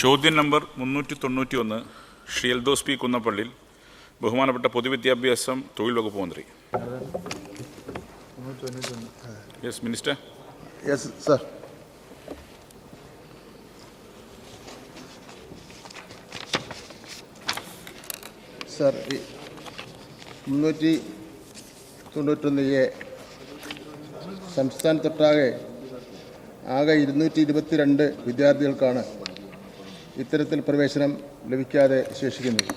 ചോദ്യം നമ്പർ മുന്നൂറ്റി തൊണ്ണൂറ്റി ഒന്ന് ശ്രീ എൽദോസ് പി കുന്നപ്പള്ളിൽ ബഹുമാനപ്പെട്ട പൊതുവിദ്യാഭ്യാസം തൊഴിൽ വകുപ്പ് മന്ത്രി. Yes minister yes sir sir മുന്നൂറ്റി തൊണ്ണൂറ്റൊന്ന് എ സംസ്ഥാനത്തൊട്ടാകെ ആകെ ഇരുന്നൂറ്റി ഇരുപത്തിരണ്ട് വിദ്യാർത്ഥികൾക്കാണ് ഇത്തരത്തിൽ പ്രവേശനം ലഭിക്കാതെ ശേഷിക്കുന്നത്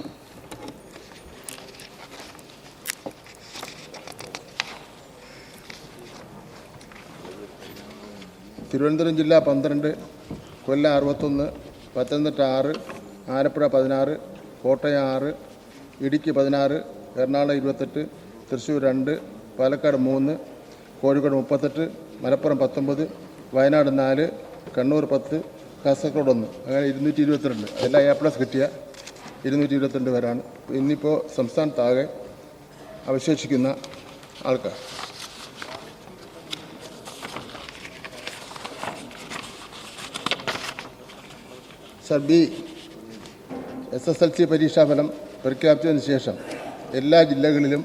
തിരുവനന്തപുരം ജില്ല പന്ത്രണ്ട് കൊല്ലം അറുപത്തൊന്ന് പത്തനംതിട്ട ആറ് ആലപ്പുഴ പതിനാറ് കോട്ടയം ആറ് ഇടുക്കി പതിനാറ് എറണാകുളം ഇരുപത്തെട്ട് തൃശ്ശൂർ രണ്ട് പാലക്കാട് മൂന്ന് കോഴിക്കോട് മുപ്പത്തെട്ട് മലപ്പുറം പത്തൊമ്പത് വയനാട് നാല് കണ്ണൂർ പത്ത് കാസർഗോഡ് ഒന്ന് അങ്ങനെ ഇരുന്നൂറ്റി ഇരുപത്തിരണ്ട്. എല്ലാം എ പ്ലസ് കിട്ടിയ ഇരുന്നൂറ്റി ഇരുപത്തിരണ്ട് പേരാണ്. ഇന്നിപ്പോൾ സംസ്ഥാനത്താകെ അവശേഷിക്കുന്ന ആൾക്കാർ. Sir B S S L C പരീക്ഷാഫലം പ്രഖ്യാപിച്ചതിന് ശേഷം എല്ലാ ജില്ലകളിലും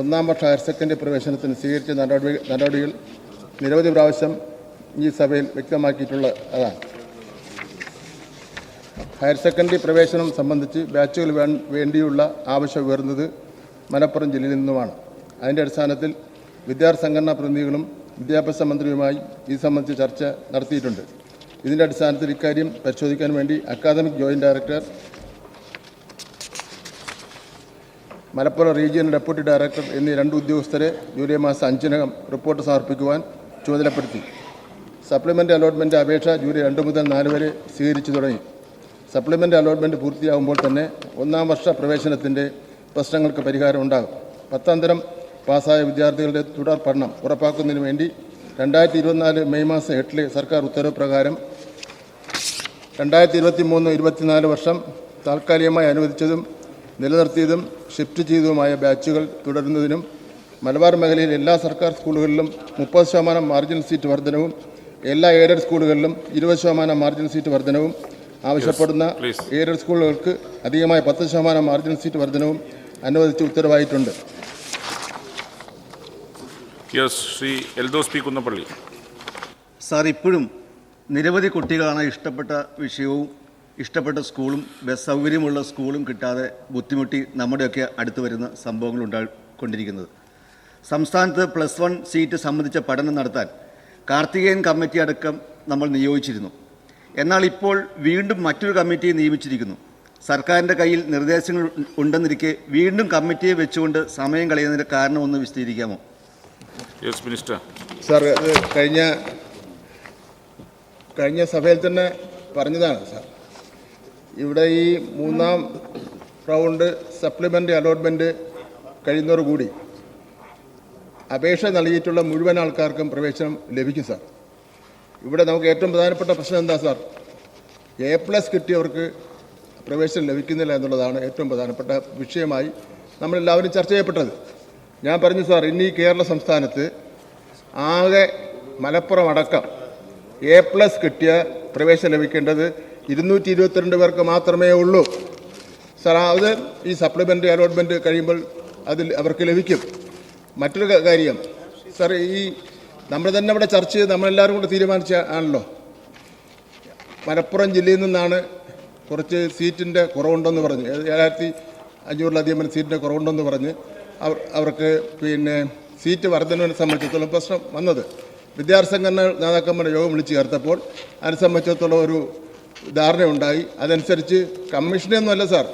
ഒന്നാം വർഷ ഹയർ സെക്കൻഡറി പ്രവേശനത്തിന് സ്വീകരിച്ച നടപടി നടപടികൾ നിരവധി പ്രാവശ്യം ഈ സഭയിൽ വ്യക്തമാക്കിയിട്ടുള്ള അതാണ്. ഹയർ സെക്കൻഡറി പ്രവേശനം സംബന്ധിച്ച് ബാച്ചുകൾ വേണ്ടിയുള്ള ആവശ്യം ഉയർന്നത് മലപ്പുറം ജില്ലയിൽ നിന്നുമാണ്. അതിന്റെ അടിസ്ഥാനത്തിൽ വിദ്യാർത്ഥി സംഘടനാ പ്രതിനിധികളും വിദ്യാഭ്യാസ മന്ത്രിയുമായി ഇത് സംബന്ധിച്ച് ചർച്ച നടത്തിയിട്ടുണ്ട്. ഇതിന്റെ അടിസ്ഥാനത്തിൽ ഇക്കാര്യം പരിശോധിക്കാൻ വേണ്ടി academic joint director Malappuram regional deputy director എന്നീ രണ്ട് ഉദ്യോഗസ്ഥരെ ജൂലൈ മാസം അഞ്ചിനകം റിപ്പോർട്ട് സമർപ്പിക്കുവാൻ ചുമതലപ്പെടുത്തി. സപ്ലിമെന്റ് അലോട്ട്മെന്റ് അപേക്ഷ ജൂലൈ രണ്ട് മുതൽ നാല് വരെ സ്വീകരിച്ചു തുടങ്ങി. സപ്ലിമെന്റ് അലോട്ട്മെന്റ് പൂർത്തിയാകുമ്പോൾ തന്നെ ഒന്നാം വർഷ പ്രവേശനത്തിന്റെ പ്രശ്നങ്ങൾക്ക് പരിഹാരം ഉണ്ടാകും. പത്താം തരം പാസ്സായ വിദ്യാർത്ഥികളുടെ തുടർ പഠനം ഉറപ്പാക്കുന്നതിന് വേണ്ടി രണ്ടായിരത്തി ഇരുപത്തിനാല് മെയ് മാസം എട്ടിലെ സർക്കാർ ഉത്തരവ് പ്രകാരം രണ്ടായിരത്തി ഇരുപത്തി മൂന്ന് ഇരുപത്തിനാല് വർഷം താൽക്കാലികമായി അനുവദിച്ചതും നിലനിർത്തിയതും ഷിഫ്റ്റ് ചെയ്തതുമായ ബാച്ചുകൾ തുടരുന്നതിനും മലബാർ മേഖലയിൽ എല്ലാ സർക്കാർ സ്കൂളുകളിലും മുപ്പത് ശതമാനം മാർജിൻ സീറ്റ് വർധനവും എല്ലാ എയ്ഡഡ് സ്കൂളുകളിലും ഇരുപത് ശതമാനം മാർജിൻ സീറ്റ് വർധനവും ആവശ്യപ്പെടുന്ന. എയ്ഡഡ് സ്കൂളുകൾക്ക് അധികമായി പത്ത് ശതമാനം മാർജിൻ സീറ്റ് വർധനവും അനുവദിച്ച് ഉത്തരവായിട്ടുണ്ട്. Yes Shri Eldhose P Kunnappilly. Sir ഇപ്പോഴും നിരവധി കുട്ടികളാണ് ഇഷ്ടപ്പെട്ട വിഷയവും ഇഷ്ടപ്പെട്ട സ്കൂളും ബസ് സൗകര്യമുള്ള സ്കൂളും കിട്ടാതെ ബുദ്ധിമുട്ടി നമ്മുടെയൊക്കെ അടുത്ത് വരുന്ന സംഭവങ്ങൾ ഉണ്ടായിക്കൊണ്ടിരിക്കുന്നത്. സംസ്ഥാനത്ത് പ്ലസ് വൺ സീറ്റ് സംബന്ധിച്ച പഠനം നടത്താൻ കാർത്തികേയൻ കമ്മിറ്റി അടക്കം നമ്മൾ നിയോഗിച്ചിരുന്നു. എന്നാൽ ഇപ്പോൾ വീണ്ടും മറ്റൊരു കമ്മിറ്റിയെ നിയമിച്ചിരിക്കുന്നു. സർക്കാരിന്റെ കയ്യിൽ നിർദ്ദേശങ്ങൾ ഉണ്ടെന്നിരിക്കെ വീണ്ടും കമ്മിറ്റിയെ വെച്ചുകൊണ്ട് സമയം കളയുന്നതിന്റെ കാരണം ഒന്ന് വിശദീകരിക്കാമോ? യെസ് മിനിസ്റ്റർ സാർ അത് കഴിഞ്ഞ കഴിഞ്ഞ സഭയിൽ തന്നെ പറഞ്ഞതാണ് സാർ ഇവിടെ ഈ മൂന്നാം റൗണ്ട് സപ്ലിമെന്ററി അലോട്ട്മെന്റ് കൂടി അപേക്ഷ നൽകിയിട്ടുള്ള മുഴുവൻ ആൾക്കാർക്കും പ്രവേശനം ലഭിക്കും സാർ ഇവിടെ നമുക്ക് ഏറ്റവും പ്രധാനപ്പെട്ട പ്രശ്നം എന്താ സാർ? എ പ്ലസ് കിട്ടിയവർക്ക് പ്രവേശനം ലഭിക്കുന്നില്ല എന്നുള്ളതാണ് ഏറ്റവും പ്രധാനപ്പെട്ട വിഷയമായി നമ്മളെല്ലാവരും ചർച്ച ചെയ്യപ്പെട്ടത്. ഞാൻ പറഞ്ഞു സാർ ഇന്ന് കേരള സംസ്ഥാനത്ത് ആകെ മലപ്പുറം അടക്കം എ പ്ലസ് കിട്ടിയ പ്രവേശനം ലഭിക്കേണ്ടത് ഇരുന്നൂറ്റി ഇരുപത്തിരണ്ട് പേർക്ക് മാത്രമേ ഉള്ളൂ. സാർ അത് ഈ സപ്ലിമെന്ററി അലോട്ട്മെന്റ് കഴിയുമ്പോൾ അതിൽ അവർക്ക് ലഭിക്കും. മറ്റൊരു കാര്യം സാർ ഈ നമ്മൾ തന്നെ ഇവിടെ ചർച്ച ചെയ്ത് നമ്മളെല്ലാവരും കൂടെ തീരുമാനിച്ച ആണല്ലോ. മലപ്പുറം ജില്ലയിൽ നിന്നാണ് കുറച്ച് സീറ്റിന്റെ കുറവുണ്ടെന്ന് പറഞ്ഞ്. ഏഴായിരത്തി അഞ്ഞൂറിലധികം സീറ്റിന്റെ കുറവുണ്ടെന്ന് പറഞ്ഞ് അവർ അവർക്ക് പിന്നെ സീറ്റ് വർധനവിനെ സംബന്ധിച്ചിടത്തോളം പ്രശ്നം വന്നത്. വിദ്യാർത്ഥി സംഘടന നേതാക്കന്മാരുടെ യോഗം വിളിച്ചു ചേർത്തപ്പോൾ അതിനെ സംബന്ധിച്ചിടത്തോളം ഒരു ധാരണയുണ്ടായി. അതനുസരിച്ച് കമ്മീഷനെയൊന്നുമല്ല സാർ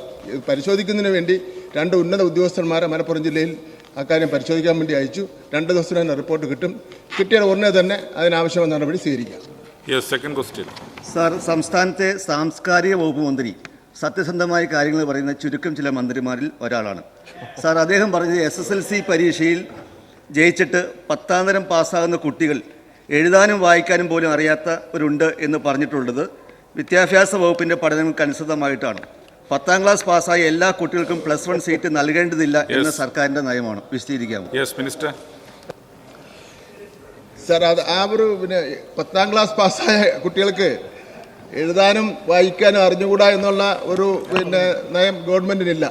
പരിശോധിക്കുന്നതിന് വേണ്ടി രണ്ട് ഉന്നത ഉദ്യോഗസ്ഥന്മാരെ മലപ്പുറം ജില്ലയിൽ അക്കാര്യം പരിശോധിക്കാൻ വേണ്ടി അയച്ചു. രണ്ട് ദിവസം തന്നെ റിപ്പോർട്ട് കിട്ടും. കിട്ടിയാൽ ഉടനെ തന്നെ അതിനാവശ്യമായ നടപടി സ്വീകരിക്കാം. യെസ് സെക്കൻഡ് ക്വസ്റ്റ്യൻ സാർ സംസ്ഥാനത്തെ സാംസ്കാരിക വകുപ്പ് മന്ത്രി സത്യസന്ധമായ കാര്യങ്ങൾ പറയുന്ന ചുരുക്കം ചില മന്ത്രിമാരിൽ ഒരാളാണ്. സാർ അദ്ദേഹം പറഞ്ഞത് എസ് എസ് എൽ സി പരീക്ഷയിൽ ജയിച്ചിട്ട് പത്താം തരം പാസ്സാകുന്ന കുട്ടികൾ എഴുതാനും വായിക്കാനും പോലും അറിയാത്തവരുണ്ട് എന്ന് പറഞ്ഞിട്ടുള്ളത് വിദ്യാഭ്യാസ വകുപ്പിന്റെ പഠനങ്ങൾക്ക് അനുസൃതമായിട്ടാണ്. പത്താം ക്ലാസ് പാസ്സായ എല്ലാ കുട്ടികൾക്കും പ്ലസ് വൺ സീറ്റ് നൽകേണ്ടതില്ല എന്ന സർക്കാരിന്റെ സർക്കാരിന്റെ നയമാണ്. വിശദീകരിക്കാമോ? യെസ് മിനിസ്റ്റർ സർ അത് ആ ഒരു പിന്നെ പത്താം ക്ലാസ് പാസ്സായ കുട്ടികൾക്ക് എഴുതാനും വായിക്കാനും അറിഞ്ഞുകൂടാ എന്നുള്ള ഒരു പിന്നെ നയം ഗവൺമെന്റിനില്ല.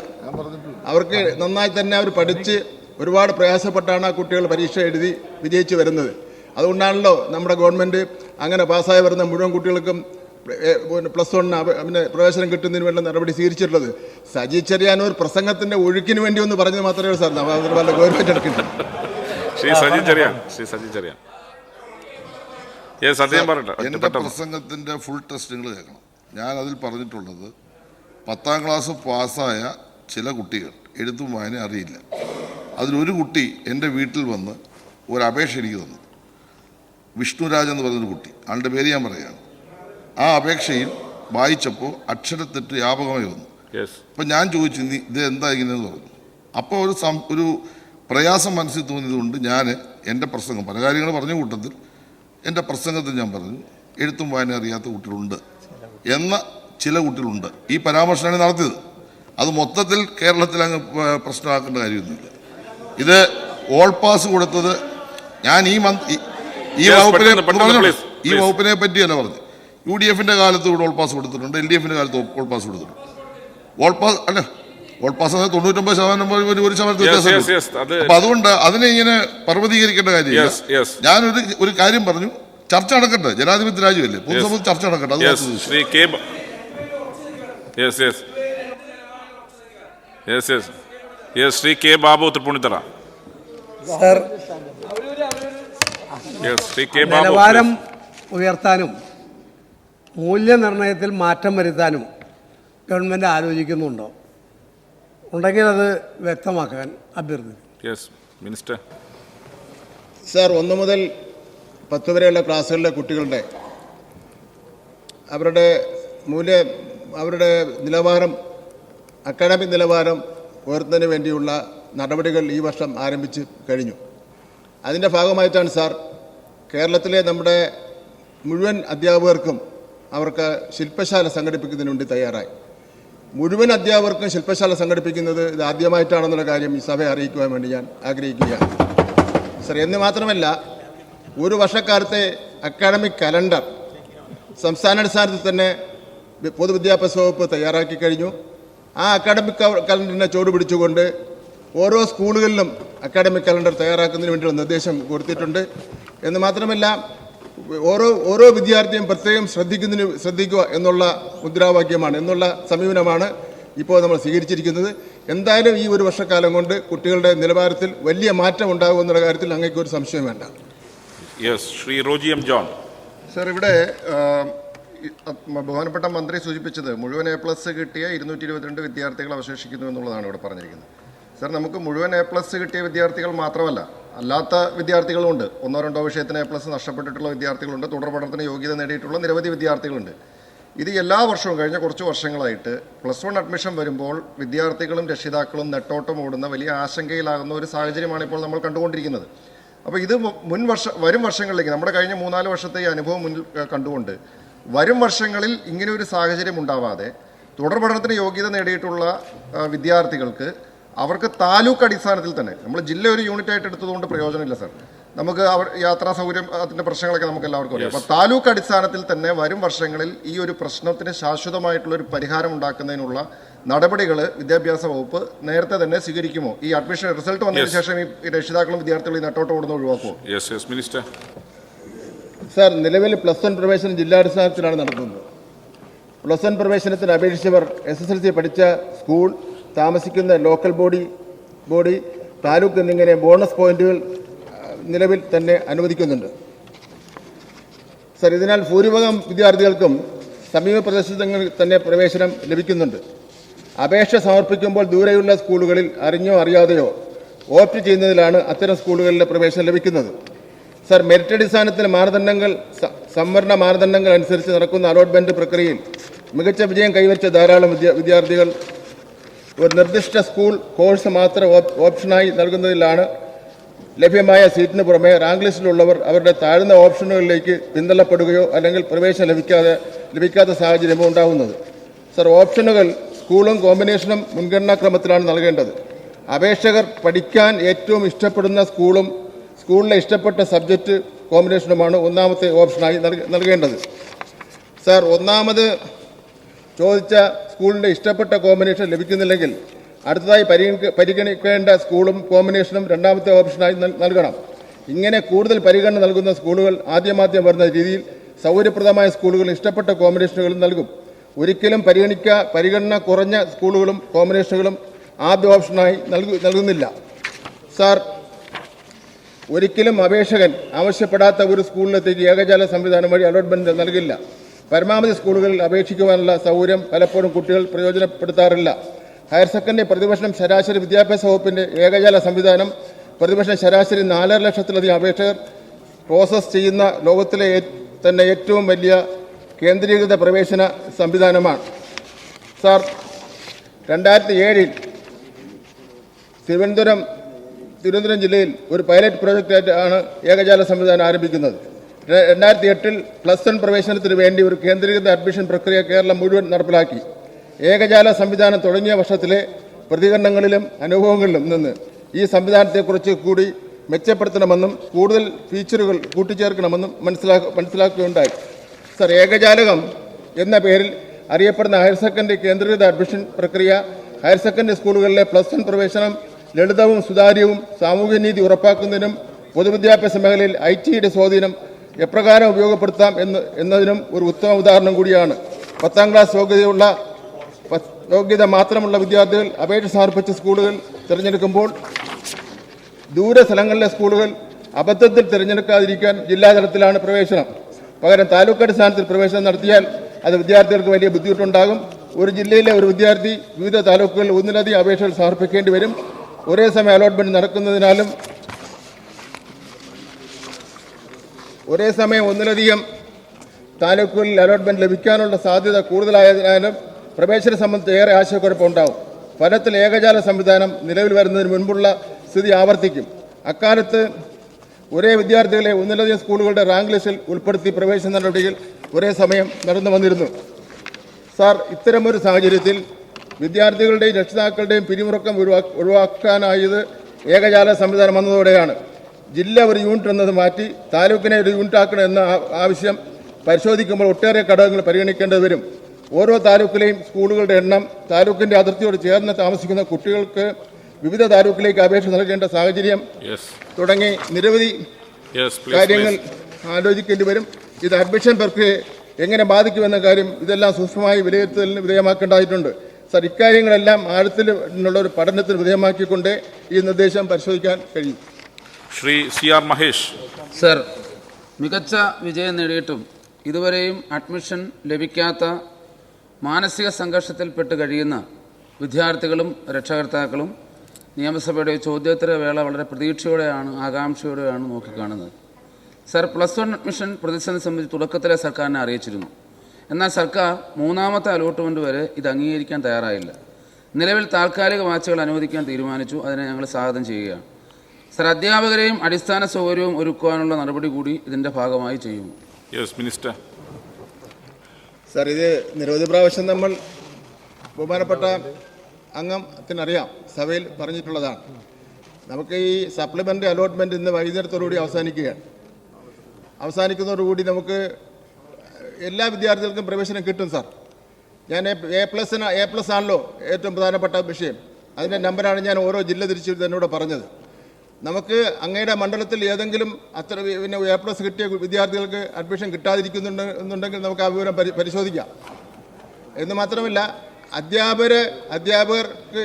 അവർക്ക് നന്നായി തന്നെ അവർ പഠിച്ച് ഒരുപാട് പ്രയാസപ്പെട്ടാണ് ആ കുട്ടികൾ പരീക്ഷ എഴുതി വിജയിച്ച് വരുന്നത്. അതുകൊണ്ടാണല്ലോ നമ്മുടെ ഗവൺമെന്റ് അങ്ങനെ പാസ്സായി വരുന്ന മുഴുവൻ കുട്ടികൾക്കും പ്ലസ് വണ്ണിന് അവന് പിന്നെ പ്രവേശനം കിട്ടുന്നതിന് വേണ്ട നടപടി സ്വീകരിച്ചിട്ടുള്ളത്. സജി ചെറിയാനൂർ പ്രസംഗത്തിന്റെ ഒഴുക്കിന് വേണ്ടി ഒന്ന് പറഞ്ഞത് മാത്രമേ സാർ വല്ല ഗവൺമെന്റ് ശ്രീ സജി ചെറിയാൻ ശ്രീ സജി ചെറിയാൻ. പെട്ടെന്ന്. പ്രസംഗത്തിന്റെ ഫുൾ ടെസ്റ്റ് നിങ്ങൾ കേൾക്കണം. ഞാൻ അതിൽ പറഞ്ഞിട്ടുള്ളത് പത്താം ക്ലാസ് പാസ്സായ ചില കുട്ടികൾ എഴുത്തും വായന അറിയില്ല. അതിലൊരു കുട്ടി എന്റെ വീട്ടിൽ വന്ന് ഒരു അപേക്ഷ എനിക്ക് തന്നു. വിഷ്ണുരാജ് എന്ന് പറഞ്ഞൊരു കുട്ടി. ആളുടെ പേര് ഞാൻ പറയുകയാണ്. ആ അപേക്ഷയിൽ വായിച്ചപ്പോൾ അക്ഷരത്തെറ്റ് വ്യാപകമായി വന്നു. അപ്പം ഞാൻ ചോദിച്ചു നീ ഇത് എന്താ ഇങ്ങനെയെന്ന് പറഞ്ഞു? അപ്പോൾ ഒരു സം ഒരു പ്രയാസം മനസ്സിൽ തോന്നിയതുകൊണ്ട് ഞാൻ എന്റെ പ്രസംഗം പല കാര്യങ്ങൾ പറഞ്ഞ കൂട്ടത്തിൽ എന്റെ പ്രസംഗത്തിൽ ഞാൻ പറഞ്ഞു എഴുത്തും വായന അറിയാത്ത കുട്ടികളുണ്ട് എന്ന ചില കുട്ടികളുണ്ട് ഈ പരാമർശമാണ് നടത്തിയത്. അത് മൊത്തത്തിൽ കേരളത്തിൽ അങ്ങ് പ്രശ്നമാക്കേണ്ട കാര്യമൊന്നുമില്ല. ഇത് ഓൾ പാസ് കൊടുത്തത് ഞാൻ ഈ മന്ത് ഈ- വകുപ്പിനെ ഈ. വകുപ്പിനെ പറ്റിയല്ല പറഞ്ഞു യു ഡി എഫിന്റെ കാലത്ത് ഇവിടെ ഓൾ പാസ് കൊടുത്തിട്ടുണ്ട് എൽ ഡി എഫിന്റെ കാലത്ത് ഓൾ പാസ് കൊടുത്തിട്ടുണ്ട്. ഓൾ പാസ് അല്ല ഓൾ പാസ് എന്നാൽ തൊണ്ണൂറ്റൊമ്പത് ശതമാനം ഒരു- ശതമാനത്തിൽ Yes, വ്യത്യാസമേ yes, ഉള്ളൂ. yes, അത് അപ്പൊ അതുകൊണ്ട് അതിനെ ഇങ്ങനെ പർവതീകരിക്കേണ്ട കാര്യമില്ല. Yes. ഞാനൊരു ഒരു കാര്യം പറഞ്ഞു ചർച്ച നടക്കട്ടെ ജനാധിപത്യ രാജ്യമല്ലേ? പൊതുസമൂഹം ചർച്ച നടക്കട്ടെ അത് Shri K Babu Tripunithura. Sir yes Shri K Babu നിലവാരം ഉയർത്താനും മൂല്യനിർണയത്തിൽ മാറ്റം വരുത്താനും ഗവൺമെന്റ് ആലോചിക്കുന്നുണ്ടോ? ഉണ്ടെങ്കിൽ അത് വ്യക്തമാക്കാൻ അഭ്യർത്ഥിക്കും യെസ് മിനിസ്റ്റർ സാർ ഒന്ന് മുതൽ പത്ത് വരെയുള്ള ക്ലാസ്സുകളിലെ കുട്ടികളുടെ അവരുടെ മൂല്യ അവരുടെ നിലവാരം അക്കാഡമിക് നിലവാരം ഉയർത്തുന്നതിന് വേണ്ടിയുള്ള നടപടികൾ ഈ വർഷം ആരംഭിച്ച് കഴിഞ്ഞു. അതിന്റെ ഭാഗമായിട്ടാണ് സാർ കേരളത്തിലെ നമ്മുടെ മുഴുവൻ അധ്യാപകർക്കും അവർക്ക് ശില്പശാല സംഘടിപ്പിക്കുന്നതിന് വേണ്ടി തയ്യാറായി. മുഴുവൻ അധ്യാപകർക്കും ശില്പശാല സംഘടിപ്പിക്കുന്നത് ഇത് ആദ്യമായിട്ടാണെന്നുള്ള കാര്യം ഈ സഭയെ അറിയിക്കുവാൻ വേണ്ടി ഞാൻ ആഗ്രഹിക്കുകയാണ്. സർ എന്ന് മാത്രമല്ല ഒരു വർഷക്കാലത്തെ അക്കാഡമിക് കലണ്ടർ സംസ്ഥാനാടിസ്ഥാനത്തിൽ തന്നെ പൊതുവിദ്യാഭ്യാസ വകുപ്പ് തയ്യാറാക്കി കഴിഞ്ഞു. ആ അക്കാഡമിക് കലണ്ടറിനെ ചോട് പിടിച്ചുകൊണ്ട് ഓരോ സ്കൂളുകളിലും അക്കാഡമിക് കലണ്ടർ തയ്യാറാക്കുന്നതിന് വേണ്ടിയുള്ള നിർദ്ദേശം കൊടുത്തിട്ടുണ്ട്. എന്ന് മാത്രമല്ല ഓരോ ഓരോ വിദ്യാർത്ഥിയും പ്രത്യേകം ശ്രദ്ധിക്കുന്നതിന് ശ്രദ്ധിക്കുക എന്നുള്ള മുദ്രാവാക്യമാണ് എന്നുള്ള സമീപനമാണ് ഇപ്പോൾ നമ്മൾ സ്വീകരിച്ചിരിക്കുന്നത്. എന്തായാലും ഈ ഒരു വർഷക്കാലം കൊണ്ട് കുട്ടികളുടെ നിലവാരത്തിൽ വലിയ മാറ്റം ഉണ്ടാകുമെന്നുള്ള കാര്യത്തിൽ അങ്ങേക്ക് ഒരു സംശയം വേണ്ട. Yes Shri Roji M John. Sir ഇവിടെ ബഹുമാനപ്പെട്ട മന്ത്രി സൂചിപ്പിച്ചത് മുഴുവൻ എ പ്ലസ് കിട്ടിയ ഇരുന്നൂറ്റി ഇരുപത്തിരണ്ട് വിദ്യാർത്ഥികൾ അവശേഷിക്കുന്നു എന്നുള്ളതാണ് ഇവിടെ പറഞ്ഞിരിക്കുന്നത്. സർ നമുക്ക് മുഴുവൻ എ പ്ലസ് കിട്ടിയ വിദ്യാർത്ഥികൾ മാത്രമല്ല അല്ലാത്ത വിദ്യാർത്ഥികളുമുണ്ട്. ഒന്നോ രണ്ടോ വിഷയത്തിന് എ പ്ലസ് നഷ്ടപ്പെട്ടിട്ടുള്ള വിദ്യാർത്ഥികളുണ്ട്. തുടർ പഠനത്തിന് യോഗ്യത നേടിയിട്ടുള്ള നിരവധി വിദ്യാർത്ഥികളുണ്ട്. ഇത് എല്ലാ വർഷവും കഴിഞ്ഞ കുറച്ച് വർഷങ്ങളായിട്ട് പ്ലസ് വൺ അഡ്മിഷൻ വരുമ്പോൾ വിദ്യാർത്ഥികളും രക്ഷിതാക്കളും നെട്ടോട്ടം ഓടുന്ന വലിയ ആശങ്കയിലാകുന്ന ഒരു സാഹചര്യമാണ് ഇപ്പോൾ നമ്മൾ കണ്ടുകൊണ്ടിരിക്കുന്നത്. അപ്പോൾ ഇത് മുൻ വർഷ വരും വർഷങ്ങളിലേക്ക് നമ്മുടെ കഴിഞ്ഞ മൂന്നാൽ വർഷത്തെ ഈ അനുഭവം മുൻ കണ്ടുകൊണ്ട് വരും വർഷങ്ങളിൽ ഇങ്ങനെ ഒരു സാഹചര്യം ഉണ്ടാവാതെ തുടർ പഠനത്തിന് യോഗ്യത നേടിയിട്ടുള്ള വിദ്യാർത്ഥികൾക്ക് അവർക്ക് താലൂക്ക് അടിസ്ഥാനത്തിൽ തന്നെ നമ്മൾ ജില്ല ഒരു യൂണിറ്റ് ആയിട്ട് എടുത്തതുകൊണ്ട് പ്രയോജനമില്ല സാർ. നമുക്ക് അവർ യാത്രാ സൗകര്യം അതിന്റെ പ്രശ്നങ്ങളൊക്കെ നമുക്ക് എല്ലാവർക്കും അറിയാം. അപ്പോൾ താലൂക്ക് അടിസ്ഥാനത്തിൽ തന്നെ വരും വർഷങ്ങളിൽ ഈ ഒരു പ്രശ്നത്തിന് ശാശ്വതമായിട്ടുള്ള ഒരു പരിഹാരം ഉണ്ടാക്കുന്നതിനുള്ള നടപടികൾ വിദ്യാഭ്യാസ വകുപ്പ് നേരത്തെ തന്നെ സ്വീകരിക്കുമോ? ഈ അഡ്മിഷൻ റിസൾട്ട് വന്നതിന് ശേഷം ഈ രക്ഷിതാക്കളും വിദ്യാർത്ഥികളും ഈ നെട്ടോട്ട് ഓടുന്ന ഒഴിവാക്കുമോ യെസ് യെസ് മിനിസ്റ്റർ സാർ നിലവിൽ പ്ലസ് വൺ പ്രവേശനം ജില്ലാടിസ്ഥാനത്തിലാണ് നടത്തുന്നത്. പ്ലസ് വൺ പ്രവേശനത്തിന് അപേക്ഷിച്ചവർ എസ് എസ് എൽ സി പഠിച്ച സ്കൂൾ താമസിക്കുന്ന ലോക്കൽ ബോഡി ബോഡി താലൂക്ക് എന്നിങ്ങനെ ബോണസ് പോയിന്റുകൾ നിലവിൽ തന്നെ അനുവദിക്കുന്നുണ്ട്. സർ ഇതിനാൽ ഭൂരിഭാഗം വിദ്യാർത്ഥികൾക്കും സമീപ പ്രദേശങ്ങളിൽ തന്നെ പ്രവേശനം ലഭിക്കുന്നുണ്ട്. അപേക്ഷ സമർപ്പിക്കുമ്പോൾ ദൂരെയുള്ള സ്കൂളുകളിൽ അറിഞ്ഞോ അറിയാതെയോ ഓപ്റ്റ് ചെയ്യുന്നതിലാണ് അത്തരം സ്കൂളുകളിലെ പ്രവേശനം ലഭിക്കുന്നത്. സർ മെറിറ്റ് അടിസ്ഥാനത്തിൽ മാനദണ്ഡങ്ങൾ സംവരണ മാനദണ്ഡങ്ങൾ അനുസരിച്ച് നടക്കുന്ന അലോട്ട്മെന്റ് പ്രക്രിയയിൽ മികച്ച വിജയം കൈവരിച്ച ധാരാളം വിദ്യ- വിദ്യാർത്ഥികൾ ഒരു നിർദ്ദിഷ്ട സ്കൂൾ കോഴ്സ് മാത്രം ഓപ്ഷനായി നൽകുന്നതിലാണ് ലഭ്യമായ സീറ്റിന് പുറമെ റാങ്ക് ലിസ്റ്റിലുള്ളവർ അവരുടെ താഴ്ന്ന ഓപ്ഷനുകളിലേക്ക് പിന്തള്ളപ്പെടുകയോ അല്ലെങ്കിൽ പ്രവേശനം ലഭിക്കാതെ ലഭിക്കാത്ത സാഹചര്യമോ ഉണ്ടാകുന്നത് സർ ഓപ്ഷനുകൾ സ്കൂളും കോമ്പിനേഷനും മുൻഗണനാക്രമത്തിലാണ് നൽകേണ്ടത്. അപേക്ഷകർ പഠിക്കാൻ ഏറ്റവും ഇഷ്ടപ്പെടുന്ന സ്കൂളും സ്കൂളിലെ ഇഷ്ടപ്പെട്ട സബ്ജക്റ്റ് കോമ്പിനേഷനുമാണ് ഒന്നാമത്തെ ഓപ്ഷനായി നൽകേണ്ടത്. സാർ ഒന്നാമത് ചോദിച്ച സ്കൂളിന്റെ ഇഷ്ടപ്പെട്ട കോമ്പിനേഷൻ ലഭിക്കുന്നില്ലെങ്കിൽ അടുത്തതായി പരിഗണിക്കേണ്ട സ്കൂളും കോമ്പിനേഷനും രണ്ടാമത്തെ ഓപ്ഷനായി നൽകണം. ഇങ്ങനെ കൂടുതൽ പരിഗണന നൽകുന്ന സ്കൂളുകൾ ആദ്യമാദ്യം വരുന്ന രീതിയിൽ സൗകര്യപ്രദമായ സ്കൂളുകൾ ഇഷ്ടപ്പെട്ട കോമ്പിനേഷനുകളും നൽകും. ഒരിക്കലും പരിഗണിക്ക പരിഗണന കുറഞ്ഞ സ്കൂളുകളും കോമ്പിനേഷനുകളും ആദ്യ ഓപ്ഷനായി നൽകു നൽകുന്നില്ല. സാർ ഒരിക്കലും അപേക്ഷകൻ ആവശ്യപ്പെടാത്ത ഒരു സ്കൂളിലെത്തേക്ക് ഏകജാല സംവിധാനം വഴി അലോട്ട്മെന്റ് നൽകില്ല. പരമാവധി സ്കൂളുകളിൽ അപേക്ഷിക്കുവാനുള്ള സൗകര്യം പലപ്പോഴും കുട്ടികൾ പ്രയോജനപ്പെടുത്താറില്ല. ഹയർ സെക്കൻഡറി പ്രതിവർഷം ശരാശരി വിദ്യാഭ്യാസ വകുപ്പിന്റെ ഏകജാല സംവിധാനം പ്രതിവർഷം ശരാശരി നാലര ലക്ഷത്തിലധികം അപേക്ഷകർ പ്രോസസ് ചെയ്യുന്ന ലോകത്തിലെ തന്നെ ഏറ്റവും വലിയ കേന്ദ്രീകൃത പ്രവേശന സംവിധാനമാണ്. സാർ രണ്ടായിരത്തി ഏഴിൽ തിരുവനന്തപുരം തിരുവനന്തപുരം ജില്ലയിൽ ഒരു പൈലറ്റ് പ്രോജക്റ്റായിട്ട് ആണ് ഏകജാല സംവിധാനം ആരംഭിക്കുന്നത്. രണ്ടായിരത്തി എട്ടിൽ പ്ലസ് വൺ പ്രവേശനത്തിന് വേണ്ടി ഒരു കേന്ദ്രീകൃത അഡ്മിഷൻ പ്രക്രിയ കേരളം മുഴുവൻ നടപ്പിലാക്കി. ഏകജാല സംവിധാനം തുടങ്ങിയ വർഷത്തിലെ പ്രതികരണങ്ങളിലും അനുഭവങ്ങളിലും നിന്ന് ഈ സംവിധാനത്തെക്കുറിച്ച് കൂടി മെച്ചപ്പെടുത്തണമെന്നും കൂടുതൽ ഫീച്ചറുകൾ കൂട്ടിച്ചേർക്കണമെന്നും മനസ്സിലാക്ക മനസ്സിലാക്കുകയുണ്ടായി. സർ ഏകജാലകം എന്ന പേരിൽ അറിയപ്പെടുന്ന ഹയർ സെക്കൻഡറി കേന്ദ്രീകൃത അഡ്മിഷൻ പ്രക്രിയ ഹയർ സെക്കൻഡറി സ്കൂളുകളിലെ പ്ലസ് വൺ പ്രവേശനം ലളിതവും സുതാര്യവും സാമൂഹ്യനീതി ഉറപ്പാക്കുന്നതിനും പൊതുവിദ്യാഭ്യാസ മേഖലയിൽ ഐ ടിയുടെ സ്വാധീനം എപ്രകാരം ഉപയോഗപ്പെടുത്താം എന്ന് എന്നതിനും ഒരു ഉത്തമ ഉദാഹരണം കൂടിയാണ്. പത്താം ക്ലാസ് യോഗ്യതയുള്ള യോഗ്യത മാത്രമുള്ള വിദ്യാർത്ഥികൾ അപേക്ഷ സമർപ്പിച്ച സ്കൂളുകൾ തിരഞ്ഞെടുക്കുമ്പോൾ ദൂര സ്ഥലങ്ങളിലെ സ്കൂളുകൾ അബദ്ധത്തിൽ തിരഞ്ഞെടുക്കാതിരിക്കാൻ ജില്ലാതലത്തിലാണ് പ്രവേശനം. പകരം താലൂക്ക് അടിസ്ഥാനത്തിൽ പ്രവേശനം നടത്തിയാൽ അത് വിദ്യാർത്ഥികൾക്ക് വലിയ ബുദ്ധിമുട്ടുണ്ടാകും. ഒരു ജില്ലയിലെ ഒരു വിദ്യാർത്ഥി വിവിധ താലൂക്കുകളിൽ ഒന്നിലധികം അപേക്ഷകൾ സമർപ്പിക്കേണ്ടി വരും. ഒരേ സമയം അലോട്ട്മെന്റ് നടക്കുന്നതിനാലും ഒരേ സമയം ഒന്നിലധികം താലൂക്കുകളിൽ അലോട്ട്മെന്റ് ലഭിക്കാനുള്ള സാധ്യത കൂടുതലായതിനാലും പ്രവേശനം സംബന്ധിച്ച് ഏറെ ആശയക്കുഴപ്പമുണ്ടാവും. ഫലത്തിൽ ഏകജാല സംവിധാനം നിലവിൽ വരുന്നതിന് മുൻപുള്ള സ്ഥിതി ആവർത്തിക്കും. അക്കാലത്ത് ഒരേ വിദ്യാർത്ഥികളെ ഒന്നിലധികം സ്കൂളുകളുടെ റാങ്ക് ലിസ്റ്റിൽ ഉൾപ്പെടുത്തി പ്രവേശന നടപടികൾ ഒരേ സമയം നടന്നു വന്നിരുന്നു. സാർ ഇത്തരമൊരു സാഹചര്യത്തിൽ വിദ്യാർത്ഥികളുടെയും രക്ഷിതാക്കളുടെയും പിരിമുറക്കം ഒഴിവാ- ഒഴിവാക്കാനായത് ഏകജാല സംവിധാനം വന്നതോടെയാണ്. ജില്ല ഒരു യൂണിറ്റ് എന്നത് മാറ്റി താലൂക്കിനെ ഒരു യൂണിറ്റ് ആക്കണം എന്ന ആവശ്യം പരിശോധിക്കുമ്പോൾ ഒട്ടേറെ ഘടകങ്ങൾ പരിഗണിക്കേണ്ടത് വരും. ഓരോ താലൂക്കിലെയും സ്കൂളുകളുടെ എണ്ണം താലൂക്കിന്റെ അതിർത്തിയോട് ചേർന്ന് താമസിക്കുന്ന കുട്ടികൾക്ക് വിവിധ താലൂക്കിലേക്ക് അപേക്ഷ നൽകേണ്ട സാഹചര്യം തുടങ്ങി നിരവധി കാര്യങ്ങൾ ആലോചിക്കേണ്ടി വരും. ഇത് അഡ്മിഷൻ പ്രക്രിയയെ എങ്ങനെ ബാധിക്കുമെന്ന കാര്യം ഇതെല്ലാം സൂക്ഷ്മമായി വിലയിരുത്തലിന് വിധേയമാക്കേണ്ടതായിട്ടുണ്ട്. സർ ഇക്കാര്യങ്ങളെല്ലാം ആഴത്തിൽ ഉള്ള ഒരു പഠനത്തിന് വിധേയമാക്കിക്കൊണ്ട് ഈ നിർദ്ദേശം പരിശോധിക്കാൻ കഴിയും. Shri C R Mahesh. Sir മികച്ച വിജയം നേടിയിട്ടും ഇതുവരെയും അഡ്മിഷൻ ലഭിക്കാത്ത മാനസിക സംഘർഷത്തിൽപ്പെട്ട് കഴിയുന്ന വിദ്യാർത്ഥികളും രക്ഷകർത്താക്കളും നിയമസഭയുടെ ചോദ്യോത്തര വേള വളരെ പ്രതീക്ഷയോടെയാണ് ആകാംക്ഷയോടെയാണ് നോക്കിക്കാണുന്നത്. സർ പ്ലസ് വൺ അഡ്മിഷൻ പ്രതിസന്ധി സംബന്ധിച്ച് തുടക്കത്തിലെ സർക്കാരിനെ അറിയിച്ചിരുന്നു. എന്നാൽ സർക്കാർ മൂന്നാമത്തെ അലോട്ട്മെന്റ് വരെ ഇത് അംഗീകരിക്കാൻ തയ്യാറായില്ല. നിലവിൽ താൽക്കാലിക വാച്ചുകൾ അനുവദിക്കാൻ തീരുമാനിച്ചു. അതിനെ ഞങ്ങൾ സ്വാഗതം ചെയ്യുകയാണ്. സർ അധ്യാപകരെയും അടിസ്ഥാന സൗകര്യവും ഒരുക്കുവാനുള്ള നടപടി കൂടി ഇതിന്റെ ഭാഗമായി ചെയ്യുന്നു. യെസ് മിനിസ്റ്റർ സർ ഇത് നിരവധി പ്രാവശ്യം നമ്മൾ ബഹുമാനപ്പെട്ട അംഗത്തിനറിയാം സഭയിൽ പറഞ്ഞിട്ടുള്ളതാണ്. നമുക്ക് ഈ സപ്ലിമെന്ററി അലോട്ട്മെന്റ് ഇന്ന് വൈകുന്നേരത്തോടുകൂടി അവസാനിക്കുകയാണ്. അവസാനിക്കുന്നതോടുകൂടി നമുക്ക് എല്ലാ വിദ്യാർത്ഥികൾക്കും പ്രവേശനം കിട്ടും സാർ ഞാൻ എ പ്ലസിന് എ പ്ലസ് ആണല്ലോ ഏറ്റവും പ്രധാനപ്പെട്ട വിഷയം. അതിന്റെ നമ്പറാണ് ഞാൻ ഓരോ ജില്ല തിരിച്ചു എന്നോട് പറഞ്ഞത്. നമുക്ക് അങ്ങയുടെ മണ്ഡലത്തിൽ ഏതെങ്കിലും അത്ര പിന്നെ എ പ്ലസ് കിട്ടിയ വിദ്യാർത്ഥികൾക്ക് അഡ്മിഷൻ കിട്ടാതിരിക്കുന്നുണ്ട് എന്നുണ്ടെങ്കിൽ നമുക്ക് ആ വിവരം പരി പരിശോധിക്കാം. എന്ന് മാത്രമല്ല അധ്യാപകർ അധ്യാപകർക്ക്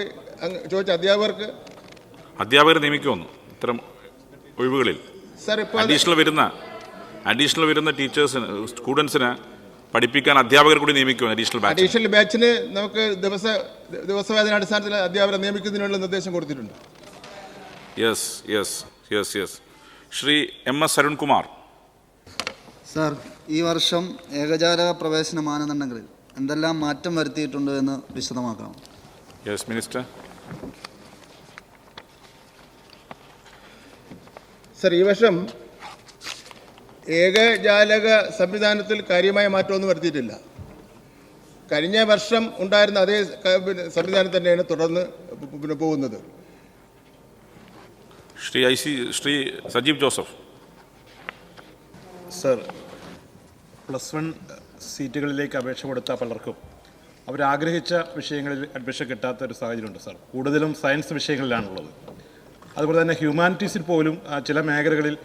ചോദിച്ച അധ്യാപകർക്ക് അധ്യാപകർ നിയമിക്കുമെന്ന് ഇത്തരം ഒഴിവുകളിൽ. സാർ ഇപ്പോൾ അഡീഷണൽ വരുന്ന അഡീഷണൽ വരുന്ന ടീച്ചേഴ്സിന് സ്റ്റുഡൻസിന് പഠിപ്പിക്കാൻ അധ്യാപകർ കൂടി നിയമിക്കും അഡീഷണൽ ബാച്ച് അഡീഷണൽ ബാച്ചിന് നമുക്ക് ദിവസ ദിവസവേതന അടിസ്ഥാനത്തിൽ അധ്യാപകരെ നിയമിക്കുന്നതിനുള്ള നിർദ്ദേശം കൊടുത്തിട്ടുണ്ട്. Yes yes yes yes Shri M S Arunkumar. Sir ഈ വർഷം ഏകജാലക പ്രവേശന മാനദണ്ഡങ്ങളിൽ എന്തെല്ലാം മാറ്റം വരുത്തിയിട്ടുണ്ട് എന്ന് വിശദമാക്കാം. യെസ് മിനിസ്റ്റർ സർ ഈ വർഷം ഏകജാലക സംവിധാനത്തിൽ കാര്യമായ മാറ്റമൊന്നും വരുത്തിയിട്ടില്ല. കഴിഞ്ഞ വർഷം ഉണ്ടായിരുന്ന അതേ സംവിധാനം തന്നെയാണ് തുടർന്ന് പോകുന്നത്. Shri I C Shri Sajeev Joseph. Sir plus one സീറ്റുകളിലേക്ക് അപേക്ഷ കൊടുത്ത പലർക്കും അവരാഗ്രഹിച്ച വിഷയങ്ങളിൽ അഡ്മിഷൻ കിട്ടാത്ത ഒരു സാഹചര്യമുണ്ട് സാർ. കൂടുതലും സയൻസ് വിഷയങ്ങളിലാണുള്ളത്. അതുപോലെ തന്നെ ഹ്യൂമാനിറ്റീസിൽ പോലും ചില മേഖലകളിൽ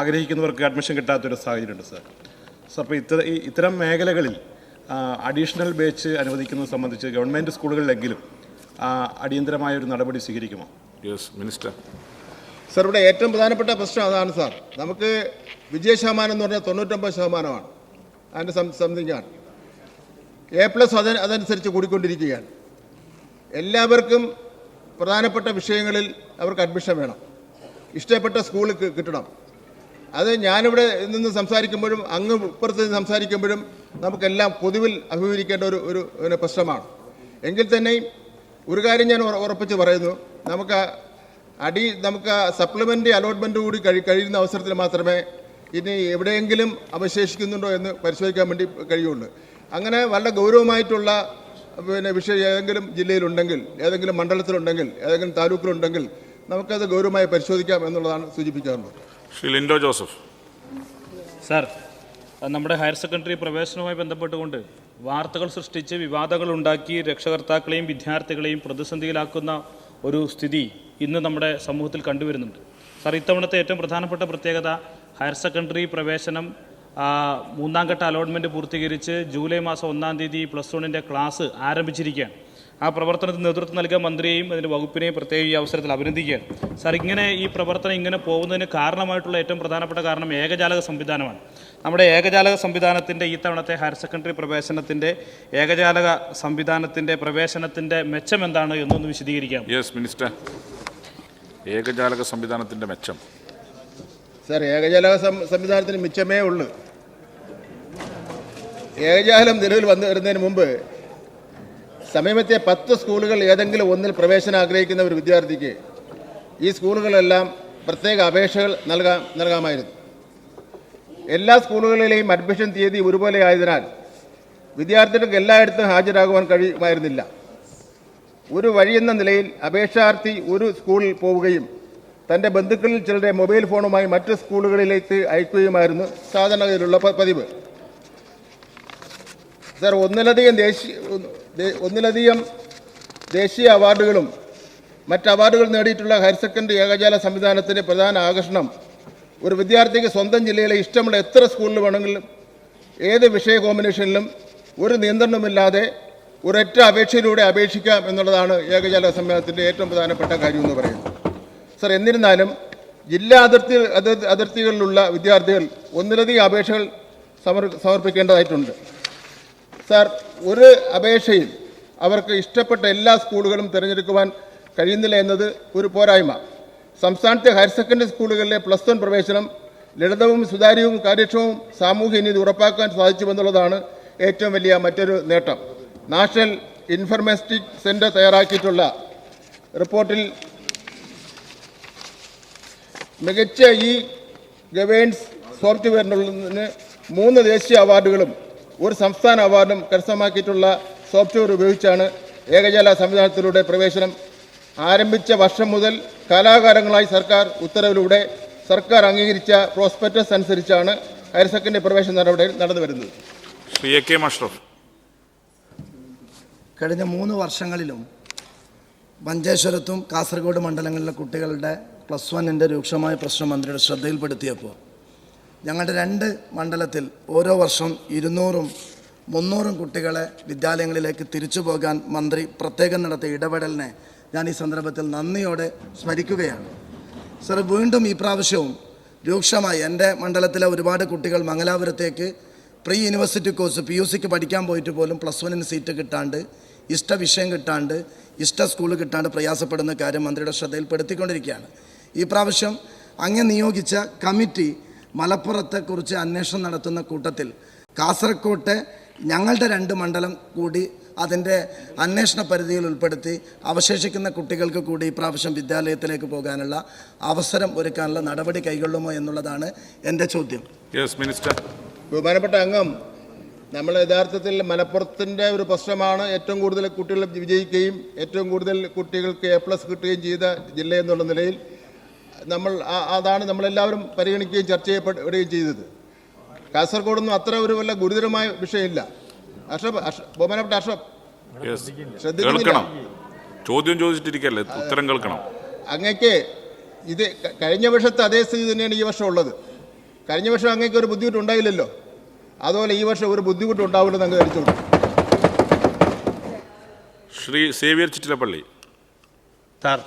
ആഗ്രഹിക്കുന്നവർക്ക് അഡ്മിഷൻ കിട്ടാത്തൊരു സാഹചര്യമുണ്ട് സാർ. സാർ അപ്പോൾ ഇത്ര ഇത്തരം മേഖലകളിൽ അഡീഷണൽ ബാച്ച് അനുവദിക്കുന്നത് സംബന്ധിച്ച് ഗവൺമെന്റ് സ്കൂളുകളിലെങ്കിലും അടിയന്തരമായ ഒരു നടപടി സ്വീകരിക്കുമോ? Yes minister. സാർ ഇവിടെ ഏറ്റവും പ്രധാനപ്പെട്ട പ്രശ്നം അതാണ് സാർ. നമുക്ക് വിജയ ശതമാനം എന്ന് പറഞ്ഞാൽ തൊണ്ണൂറ്റൊമ്പത് ശതമാനമാണ്. അതിന്റെ സംതിങ് ആണ്. എ പ്ലസ് അത് അതനുസരിച്ച് കൂടിക്കൊണ്ടിരിക്കുകയാണ്. എല്ലാവർക്കും പ്രധാനപ്പെട്ട വിഷയങ്ങളിൽ അവർക്ക് അഡ്മിഷൻ വേണം. ഇഷ്ടപ്പെട്ട സ്കൂളിൽ കിട്ടണം. അത് ഞാനിവിടെ നിന്ന് സംസാരിക്കുമ്പോഴും അങ്ങ് ഇപ്പുറത്ത് നിന്ന് സംസാരിക്കുമ്പോഴും നമുക്കെല്ലാം പൊതുവിൽ അഭിമുഖീകരിക്കേണ്ട ഒരു ഒരു പ്രശ്നമാണ്. എങ്കിൽ തന്നെയും ഒരു കാര്യം ഞാൻ ഉറ- ഉറപ്പിച്ച് പറയുന്നു. നമുക്ക് അടി നമുക്ക് സപ്ലിമെന്റ് അലോട്ട്മെന്റ് കൂടി കഴി കഴിയുന്ന അവസരത്തിൽ മാത്രമേ ഇനി എവിടെയെങ്കിലും അവശേഷിക്കുന്നുണ്ടോ എന്ന് പരിശോധിക്കാൻ വേണ്ടി കഴിയുള്ളൂ. അങ്ങനെ വളരെ ഗൗരവമായിട്ടുള്ള പിന്നെ വിഷയം ഏതെങ്കിലും ജില്ലയിലുണ്ടെങ്കിൽ ഏതെങ്കിലും മണ്ഡലത്തിലുണ്ടെങ്കിൽ ഏതെങ്കിലും താലൂക്കിലുണ്ടെങ്കിൽ നമുക്കത് ഗൗരവമായി പരിശോധിക്കാം എന്നുള്ളതാണ് സൂചിപ്പിക്കാറുള്ളത്. ശ്രീ ലിൻഡോ ജോസഫ്. സാർ നമ്മുടെ ഹയർ സെക്കൻഡറി പ്രവേശനവുമായി ബന്ധപ്പെട്ടുകൊണ്ട് വാർത്തകൾ സൃഷ്ടിച്ച് വിവാദങ്ങൾ ഉണ്ടാക്കി രക്ഷകർത്താക്കളെയും വിദ്യാർത്ഥികളെയും പ്രതിസന്ധിയിലാക്കുന്ന ഒരു സ്ഥിതി ഇന്ന് നമ്മുടെ സമൂഹത്തിൽ കണ്ടുവരുന്നുണ്ട്. സാർ ഇത്തവണത്തെ ഏറ്റവും പ്രധാനപ്പെട്ട പ്രത്യേകത ഹയർ സെക്കൻഡറി പ്രവേശനം മൂന്നാം ഘട്ട അലോട്ട്മെന്റ് പൂർത്തീകരിച്ച് ജൂലൈ മാസം ഒന്നാം തീയതി പ്ലസ് വണ്ണിന്റെ ക്ലാസ് ആരംഭിച്ചിരിക്കുകയാണ്. ആ പ്രവർത്തനത്തിന് നേതൃത്വം നൽകിയ മന്ത്രിയെയും അതിന്റെ വകുപ്പിനെയും പ്രത്യേകം ഈ അവസരത്തിൽ അഭിനന്ദിക്കുകയാണ്. സാർ ഇങ്ങനെ ഈ പ്രവർത്തനം ഇങ്ങനെ പോകുന്നതിന് കാരണമായിട്ടുള്ള ഏറ്റവും പ്രധാനപ്പെട്ട കാരണം ഏകജാലക സംവിധാനമാണ്. നമ്മുടെ ഏകജാലക സംവിധാനത്തിന്റെ ഈ തവണത്തെ ഹയർ സെക്കൻഡറി പ്രവേശനത്തിന്റെ ഏകജാലക സംവിധാനത്തിന്റെ പ്രവേശനത്തിന്റെ മെച്ചം എന്താണ് എന്നൊന്ന് വിശദീകരിക്കാം. യെസ് മിനിസ്റ്റർ ഏകജാലക സംവിധാനത്തിന്റെ മെച്ചം. സാർ ഏകജാലക സംവിധാനത്തിന് മിച്ചമേ ഉള്ളൂ. ഏകജാലം നിലവിൽ വന്നു വരുന്നതിന് മുമ്പ് സമീപത്തെ പത്ത് സ്കൂളുകൾ ഏതെങ്കിലും ഒന്നിൽ പ്രവേശനം ആഗ്രഹിക്കുന്ന ഒരു വിദ്യാർത്ഥിക്ക് ഈ സ്കൂളുകളെല്ലാം പ്രത്യേക അപേക്ഷകൾ നൽകാം നൽകാമായിരുന്നു. എല്ലാ സ്കൂളുകളിലെയും അഡ്മിഷൻ തീയതി ഒരുപോലെ ആയതിനാൽ വിദ്യാർത്ഥികൾക്ക് എല്ലായിടത്തും ഹാജരാകുവാൻ കഴിയുമായിരുന്നില്ല. ഒരു വഴിയെന്ന നിലയിൽ അപേക്ഷാർത്ഥി ഒരു സ്കൂളിൽ പോവുകയും തന്റെ ബന്ധുക്കളിൽ ചിലരെ മൊബൈൽ ഫോണുമായി മറ്റ് സ്കൂളുകളിലേക്ക് അയക്കുകയുമായിരുന്നു സാധാരണഗതിയിലുള്ള പ- പതിവ്. സർ ഒന്നിലധികം ദേശീയ ഒന്നിലധികം ദേശീയ അവാർഡുകളും മറ്റ് അവാർഡുകൾ നേടിയിട്ടുള്ള ഹയർ സെക്കൻഡറി ഏകജാല സംവിധാനത്തിന്റെ പ്രധാന ആകർഷണം ഒരു വിദ്യാർത്ഥിക്ക് സ്വന്തം ജില്ലയിലെ ഇഷ്ടമുള്ള എത്ര സ്കൂളിൽ വേണമെങ്കിലും ഏത് വിഷയ കോമ്പിനേഷനിലും ഒരു നിയന്ത്രണമില്ലാതെ ഒരൊറ്റ അപേക്ഷയിലൂടെ അപേക്ഷിക്കാം എന്നുള്ളതാണ് ഏകജാല സംവിധാനത്തിന്റെ ഏറ്റവും പ്രധാനപ്പെട്ട കാര്യം എന്ന് പറയുന്നത്. സർ എന്നിരുന്നാലും ജില്ലാ അതിർത്തി അതിർ- അതിർത്തികളിലുള്ള വിദ്യാർത്ഥികൾ ഒന്നിലധികം അപേക്ഷകൾ സമർ സമർപ്പിക്കേണ്ടതായിട്ടുണ്ട്. സാർ ഒരു അപേക്ഷയിൽ അവർക്ക് ഇഷ്ടപ്പെട്ട എല്ലാ സ്കൂളുകളും തിരഞ്ഞെടുക്കുവാൻ കഴിയുന്നില്ല എന്നത് ഒരു പോരായ്മ. സംസ്ഥാനത്തെ ഹയർ സെക്കൻഡറി സ്കൂളുകളിലെ പ്ലസ് വൺ പ്രവേശനം ലളിതവും സുതാര്യവും കാര്യക്ഷമവും സാമൂഹ്യ നീതി ഉറപ്പാക്കാൻ സാധിച്ചുവെന്നുള്ളതാണ് ഏറ്റവും വലിയ മറ്റൊരു നേട്ടം. നാഷണൽ ഇൻഫർമേറ്റിക് സെന്റർ തയ്യാറാക്കിയിട്ടുള്ള റിപ്പോർട്ടിൽ മികച്ച ഈ ഗവേൺസ് സോഫ്റ്റ്വെയറിനുള്ളതിന് മൂന്ന് ദേശീയ അവാർഡുകളും ഒരു സംസ്ഥാന അവാർഡും കരസ്ഥമാക്കിയിട്ടുള്ള സോഫ്റ്റ്വെയർ ഉപയോഗിച്ചാണ് ഏകജാല സംവിധാനത്തിലൂടെ പ്രവേശനം ആരംഭിച്ച വർഷം മുതൽ കലാകാരങ്ങളായി സർക്കാർ ഉത്തരവിലൂടെ സർക്കാർ അംഗീകരിച്ച പ്രോസ്പെക്ടസ് അനുസരിച്ചാണ് ഹയർ സെക്കൻഡറി പ്രവേശന നടപടികൾ നടന്നു വരുന്നത്. Shri A K Mashraf. കഴിഞ്ഞ മൂന്ന് വർഷങ്ങളിലും മഞ്ചേശ്വരത്തും കാസർഗോഡ് മണ്ഡലങ്ങളിലെ കുട്ടികളുടെ പ്ലസ് വണ്ണിന്റെ രൂക്ഷമായ പ്രശ്നം മന്ത്രിയുടെ ശ്രദ്ധയിൽപ്പെടുത്തിയപ്പോൾ ഞങ്ങളുടെ രണ്ട് മണ്ഡലത്തിൽ ഓരോ വർഷം ഇരുന്നൂറും മുന്നൂറും കുട്ടികളെ വിദ്യാലയങ്ങളിലേക്ക് തിരിച്ചു പോകാൻ മന്ത്രി പ്രത്യേകം നടത്തിയ ഇടപെടലിനെ ഞാൻ ഈ സന്ദർഭത്തിൽ നന്ദിയോടെ സ്മരിക്കുകയാണ്. സർ വീണ്ടും ഈ പ്രാവശ്യവും രൂക്ഷമായി എന്റെ മണ്ഡലത്തിലെ ഒരുപാട് കുട്ടികൾ മംഗലാപുരത്തേക്ക് pre university course P U സിക്ക് പഠിക്കാൻ പോയിട്ട് പോലും പ്ലസ് വണ്ണിന് സീറ്റ് കിട്ടാണ്ട് ഇഷ്ട വിഷയം കിട്ടാണ്ട് ഇഷ്ട സ്കൂൾ കിട്ടാണ്ട് പ്രയാസപ്പെടുന്ന കാര്യം മന്ത്രിയുടെ ശ്രദ്ധയിൽപ്പെടുത്തിക്കൊണ്ടിരിക്കുകയാണ്. ഈ പ്രാവശ്യം അങ്ങ് നിയോഗിച്ച കമ്മിറ്റി മലപ്പുറത്തെക്കുറിച്ച് അന്വേഷണം നടത്തുന്ന കൂട്ടത്തിൽ കാസർകോട്ടെ ഞങ്ങളുടെ രണ്ട് മണ്ഡലം കൂടി അതിന്റെ അന്വേഷണ പരിധിയിൽ ഉൾപ്പെടുത്തി അവശേഷിക്കുന്ന കുട്ടികൾക്ക് കൂടി ഈ പ്രാവശ്യം വിദ്യാലയത്തിലേക്ക് പോകാനുള്ള അവസരം ഒരുക്കാനുള്ള നടപടി കൈകൊള്ളുമോ എന്നുള്ളതാണ് എന്റെ ചോദ്യം. യെസ് മിനിസ്റ്റർ ബഹുമാനപ്പെട്ട അംഗം നമ്മൾ യഥാർത്ഥത്തിൽ മലപ്പുറത്തിന്റെ ഒരു പ്രശ്നമാണ് ഏറ്റവും കൂടുതൽ കുട്ടികൾ വിജയിക്കുകയും ഏറ്റവും കൂടുതൽ കുട്ടികൾക്ക് എ പ്ലസ് കിട്ടുകയും ചെയ്ത ജില്ല എന്നുള്ള നിലയിൽ നമ്മൾ അതാണ് നമ്മളെല്ലാവരും പരിഗണിക്കുകയും ചർച്ച ചെയ്യപ്പെടുകയും ചെയ്തത്. കാസർഗോഡൊന്നും അത്ര ഒരു വല്ല ഗുരുതരമായ വിഷയമില്ല. അഷ്റഫ് ബഹുമാനപ്പെട്ട അഷ്റഫ്. ശ്രദ്ധിക്കണം ചോദ്യം ചോദിച്ചിട്ടിരിക്കല്ലേ ഉത്തരം കേൾക്കണം. അങ്ങക്ക് ഇത് കഴിഞ്ഞ വർഷത്തെ അതേ സ്ഥിതി തന്നെയാണ് ഈ വർഷം ഉള്ളത്. കഴിഞ്ഞ വർഷം അങ്ങക്ക് ഒരു ബുദ്ധിമുട്ട് ഉണ്ടായില്ലല്ലോ അതുപോലെ ഈ വർഷം ഒരു ബുദ്ധിമുട്ട് ഉണ്ടാവില്ലെന്ന് അങ്ങ് ധരിച്ചോളൂ. ശ്രീ സേവിയർ ചിറ്റിലപ്പള്ളി. സാർ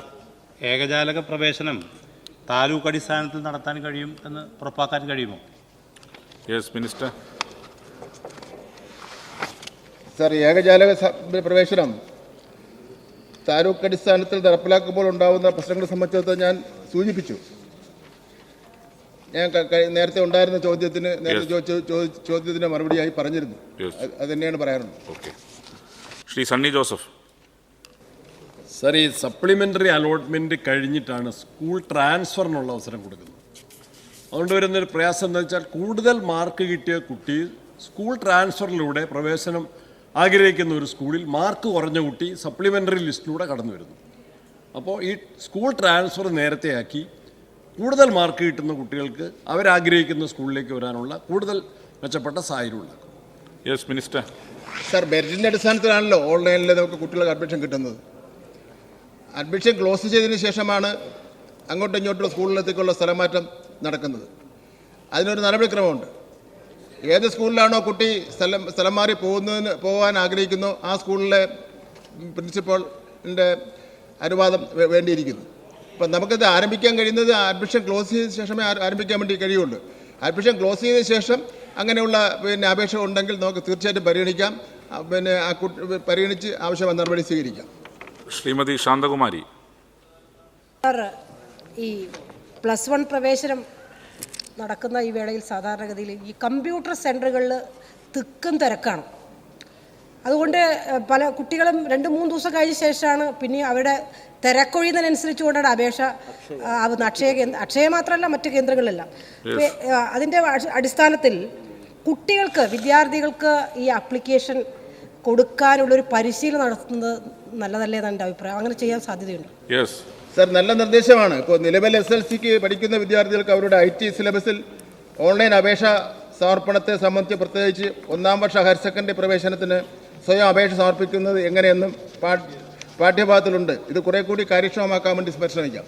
ഏകജാലക പ്രവേശനം താലൂക്ക് അടിസ്ഥാനത്തിൽ നടത്താൻ കഴിയും എന്ന് ഉറപ്പാക്കാൻ കഴിയുമോ? യെസ് മിനിസ്റ്റർ സാർ ഏകജാലക പ്രവേശനം താലൂക്ക് അടിസ്ഥാനത്തിൽ നടപ്പിലാക്കുമ്പോൾ ഉണ്ടാകുന്ന പ്രശ്നങ്ങളെ സംബന്ധിച്ചിടത്തോളം ഞാൻ സൂചിപ്പിച്ചു. ഞാൻ നേരത്തെ ഉണ്ടായിരുന്ന ചോദ്യത്തിന് നേരത്തെ ചോദ്യത്തിന് മറുപടിയായി പറഞ്ഞിരുന്നു. അത് അത് തന്നെയാണ് പറയാറുള്ളത്. ഓക്കെ ശ്രീ സണ്ണി ജോസഫ്. സർ ഈ സപ്ലിമെന്ററി അലോട്ട്മെന്റ് കഴിഞ്ഞിട്ടാണ് സ്കൂൾ ട്രാൻസ്ഫറിനുള്ള അവസരം കൊടുക്കുന്നത്. അതുകൊണ്ട് വരുന്നൊരു പ്രയാസം എന്താ വെച്ചാൽ കൂടുതൽ മാർക്ക് കിട്ടിയ കുട്ടി സ്കൂൾ ട്രാൻസ്ഫറിലൂടെ പ്രവേശനം ആഗ്രഹിക്കുന്ന ഒരു സ്കൂളിൽ മാർക്ക് കുറഞ്ഞ കുട്ടി സപ്ലിമെന്ററി ലിസ്റ്റിലൂടെ കടന്നു വരുന്നു. അപ്പോൾ ഈ സ്കൂൾ ട്രാൻസ്ഫർ നേരത്തെയാക്കി കൂടുതൽ മാർക്ക് കിട്ടുന്ന കുട്ടികൾക്ക് അവരാഗ്രഹിക്കുന്ന സ്കൂളിലേക്ക് വരാനുള്ള കൂടുതൽ മെച്ചപ്പെട്ട സാഹചര്യം ഉണ്ടാക്കും യെസ് മിനിസ്റ്റർ സാർ മെറിറ്റിന്റെ അടിസ്ഥാനത്തിലാണല്ലോ ഓൺലൈനിൽ നമുക്ക് കുട്ടികൾക്ക് അഡ്മിഷൻ കിട്ടുന്നത്. അഡ്മിഷൻ ക്ലോസ് ചെയ്തതിന് ശേഷമാണ് അങ്ങോട്ടും ഇങ്ങോട്ടും സ്കൂളിലെത്തിക്കുള്ള സ്ഥലമാറ്റം നടക്കുന്നത്. അതിനൊരു നടപടിക്രമമുണ്ട്. ഏത് സ്കൂളിലാണോ കുട്ടി സ്ഥലം സ്ഥലം മാറി പോകുന്നതിന് പോകാൻ ആഗ്രഹിക്കുന്നോ ആ സ്കൂളിലെ പ്രിൻസിപ്പളിന്റെ അനുവാദം വേണ്ടിയിരിക്കുന്നു. അപ്പം നമുക്കിത് ആരംഭിക്കാൻ കഴിയുന്നത് അഡ്മിഷൻ ക്ലോസ് ചെയ്ത ശേഷമേ ആരംഭിക്കാൻ വേണ്ടി കഴിയുള്ളൂ. അഡ്മിഷൻ ക്ലോസ് ചെയ്ത ശേഷം അങ്ങനെയുള്ള പിന്നെ അപേക്ഷ ഉണ്ടെങ്കിൽ നമുക്ക് തീർച്ചയായിട്ടും പരിഗണിക്കാം. പിന്നെ ആ കുട്ടി പരിഗണിച്ച് ആവശ്യമായ നടപടി സ്വീകരിക്കാം. ശ്രീമതി ശാന്തകുമാരി. ഈ പ്ലസ് വൺ പ്രവേശനം നടക്കുന്ന ഈ വേളയിൽ സാധാരണഗതിയിൽ ഈ കമ്പ്യൂട്ടർ സെന്ററുകളിൽ തിക്കും തിരക്കാണ്. അതുകൊണ്ട് പല കുട്ടികളും രണ്ട് മൂന്ന് ദിവസം കഴിഞ്ഞ ശേഷമാണ് പിന്നെ അവരുടെ തിരക്കൊഴിയുന്നതിനനുസരിച്ചുകൊണ്ടാണ് അപേക്ഷ ആവുന്ന അക്ഷയ കേന്ദ്ര അക്ഷയ മാത്രമല്ല മറ്റ് കേന്ദ്രങ്ങളിലെല്ലാം. അതിന്റെ അടിസ്ഥാനത്തിൽ കുട്ടികൾക്ക് വിദ്യാർത്ഥികൾക്ക് ഈ ആപ്ലിക്കേഷൻ കൊടുക്കാനുള്ളൊരു പരിശീലനം നടത്തുന്നത് നല്ലതല്ലേ എന്റെ അഭിപ്രായം. അങ്ങനെ ചെയ്യാൻ സാധ്യതയുണ്ട്. യെസ് സർ നല്ല നിർദ്ദേശമാണ്. ഇപ്പോൾ നിലവിൽ എസ് എൽ സിക്ക് പഠിക്കുന്ന വിദ്യാർത്ഥികൾക്ക് അവരുടെ ഐ ടി സിലബസിൽ ഓൺലൈൻ അപേക്ഷ സമർപ്പണത്തെ സംബന്ധിച്ച് പ്രത്യേകിച്ച് ഒന്നാം വർഷ ഹയർ സെക്കൻഡറി പ്രവേശനത്തിന് സ്വയം അപേക്ഷ സമർപ്പിക്കുന്നത് എങ്ങനെയെന്നും പാഠ്യ പാഠ്യഭാഗത്തിലുണ്ട്. ഇത് കുറെ കൂടി കാര്യക്ഷമമാക്കാൻ വേണ്ടി പരിശ്രമിക്കാം.